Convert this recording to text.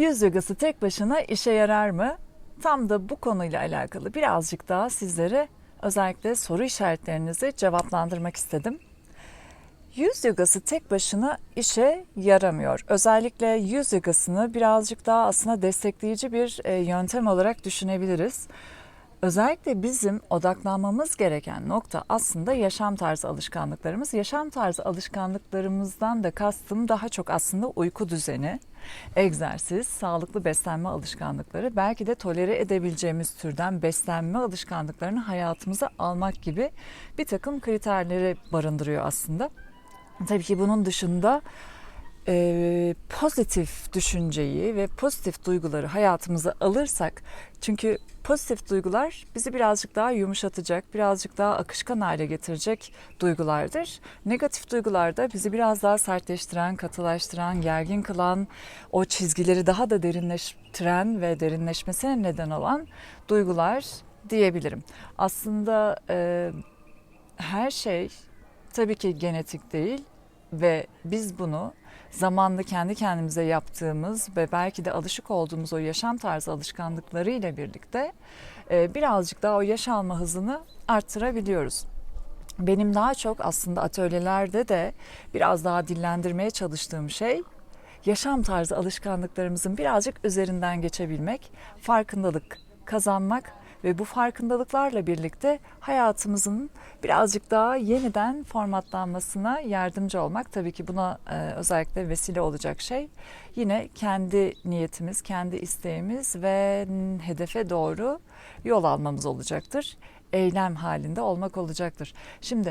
Yüz yogası tek başına işe yarar mı? Tam da bu konuyla alakalı birazcık daha sizlere özellikle soru işaretlerinizi cevaplandırmak istedim. Yüz yogası tek başına işe yaramıyor. Özellikle yüz yogasını birazcık daha aslında destekleyici bir e, yöntem olarak düşünebiliriz. Özellikle bizim odaklanmamız gereken nokta aslında yaşam tarzı alışkanlıklarımız. Yaşam tarzı alışkanlıklarımızdan da kastım daha çok aslında uyku düzeni, egzersiz, sağlıklı beslenme alışkanlıkları, belki de tolere edebileceğimiz türden beslenme alışkanlıklarını hayatımıza almak gibi bir takım kriterleri barındırıyor aslında. Tabii ki bunun dışında e, pozitif düşünceyi ve pozitif duyguları hayatımıza alırsak çünkü pozitif duygular bizi birazcık daha yumuşatacak, birazcık daha akışkan hale getirecek duygulardır. Negatif duygular da bizi biraz daha sertleştiren, katılaştıran, gergin kılan, o çizgileri daha da derinleştiren ve derinleşmesine neden olan duygular diyebilirim. Aslında e, her şey tabii ki genetik değil ve biz bunu zamanla kendi kendimize yaptığımız ve belki de alışık olduğumuz o yaşam tarzı alışkanlıkları ile birlikte e, birazcık daha o yaş alma hızını arttırabiliyoruz. Benim daha çok aslında atölyelerde de biraz daha dillendirmeye çalıştığım şey yaşam tarzı alışkanlıklarımızın birazcık üzerinden geçebilmek, farkındalık kazanmak ve bu farkındalıklarla birlikte hayatımızın birazcık daha yeniden formatlanmasına yardımcı olmak. Tabii ki buna e, özellikle vesile olacak şey yine kendi niyetimiz, kendi isteğimiz ve hedefe doğru yol almamız olacaktır. Eylem halinde olmak olacaktır. Şimdi